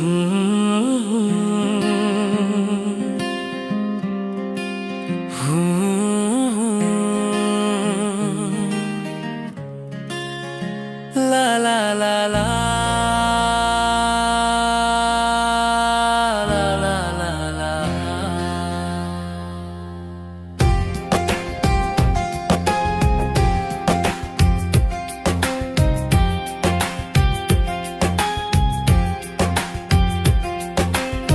la la la la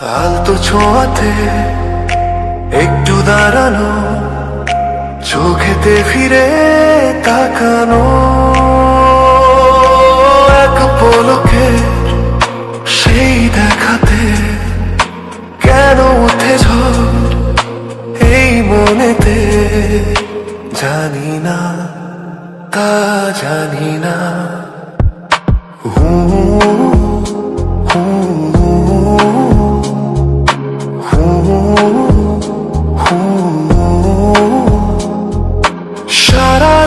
আলতো ছোঁয়াতে একটু দাঁড়ানো, চোখেতে ফিরে তাকানো। এক পলকে সেই দেখাতে কেন উঠে এই মনেতে? জানি না, তা জানি না। হু হু।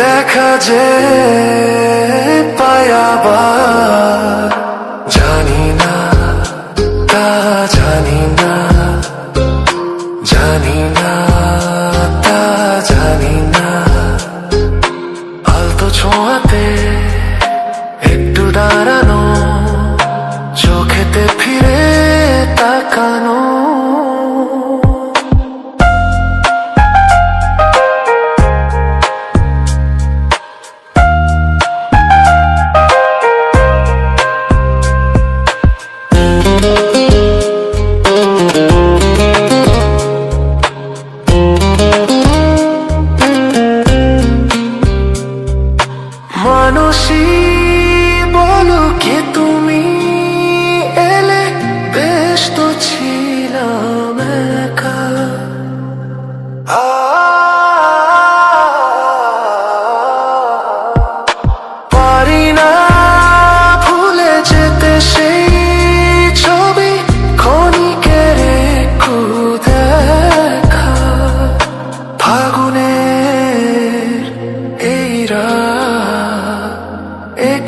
দেখা যে পায়াবার জানি না, তা জানি না জানি না, তা জানি না। আলতো ছোঁয়াতে একটু দাঁড়ানো, চোখেতে ফিরে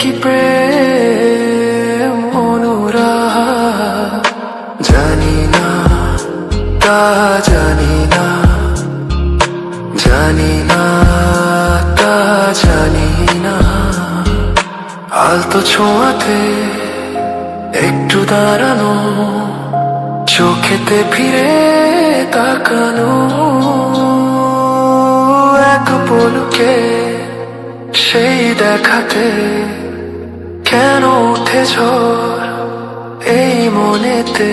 একই প্রেম অনুরাগ জানি না, তা জানি না। জানি না, তা জানি না। আলতো ছোঁয়াতে একটু দাঁড়ানো, চোখেতে ফিরে তাকানো। এক পলকে সেই দেখাতে কেন উঠে এই মনেতে।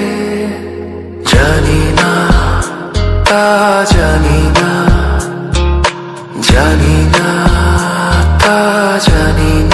জানি না তা জানি না। জানি না তা জানি না।